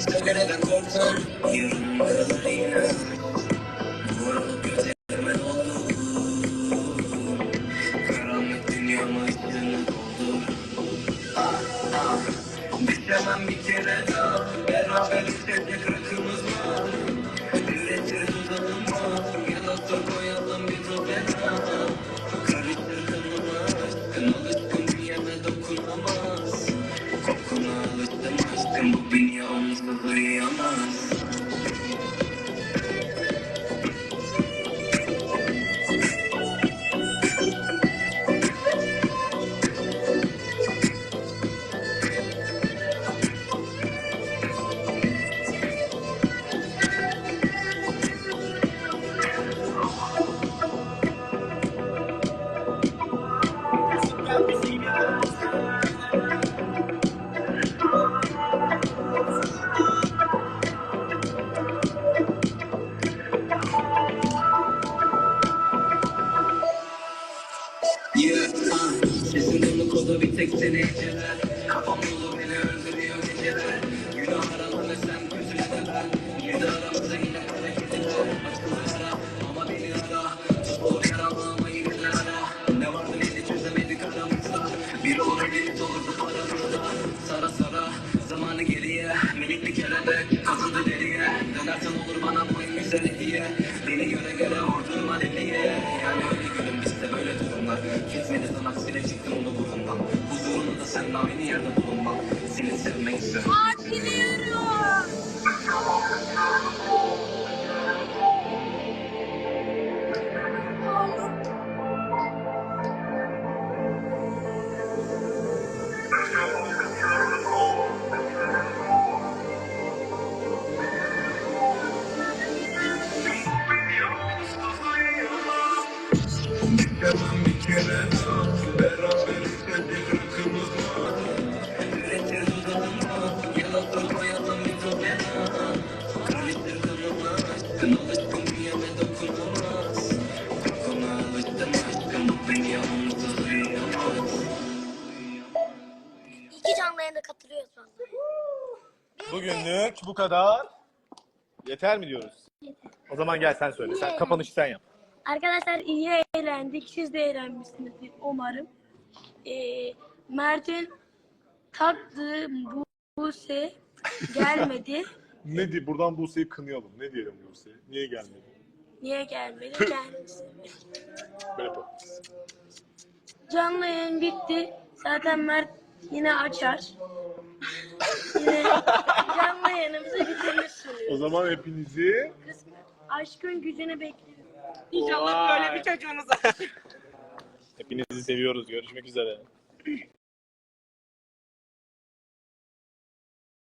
Sigarada korktum Yarın kalır yine Vurulup gözlerime doldu. Karanlık dünyama ışığını doldur Ah ah. Düşemem bir kere daha alıştım aşkım Bu dünya onsuz uyuyamaz tek seni eceler Kafam dolu beni öldürüyor geceler. Günah aralarına sen gözüne de ben Girdi aramıza yine kara kediler Açılır ara ama beni ara Tutulur yaramı ama yine ara. Ne vardı neydi çözemedik aramızda. Bir olur deniz olurdu aramızda. Sara sara zamanı geriye. Minik bir kelebek kazıdı deriye Düşemem bir kere daha Beraber isteyecek rakımız var Üretir dudağıma Yalan koyalım bir topena Karıştır kanıma aşkın Alışkın bünyeme dokunamaz Kokuna alıştım aşkım Bu beni onsuz uyuyamaz İki canlı yayında katılıyoruz vallahi. Bugünlük bu kadar. Yeter mi diyoruz? O zaman gel sen söyle. Sen kapanışı sen yap. Arkadaşlar iyi eğlendik. Siz de eğlenmişsinizdir umarım. Ee, Mert'in taktığı bu Buse gelmedi. Ne diye buradan Buse'yi kınayalım. Ne diyelim Buse'ye? Niye gelmedi? Niye gelmedi? Gelmesin. Böyle yapalım. Canlı yayın bitti. Zaten Mert yine açar. yine canlı yayınımızı bitirmiş O sunuyoruz. zaman hepinizi Kısmet. Aşkın gücünü bekliyoruz. İnşallah böyle bir çocuğunuz olur. hepinizi seviyoruz. Görüşmek üzere.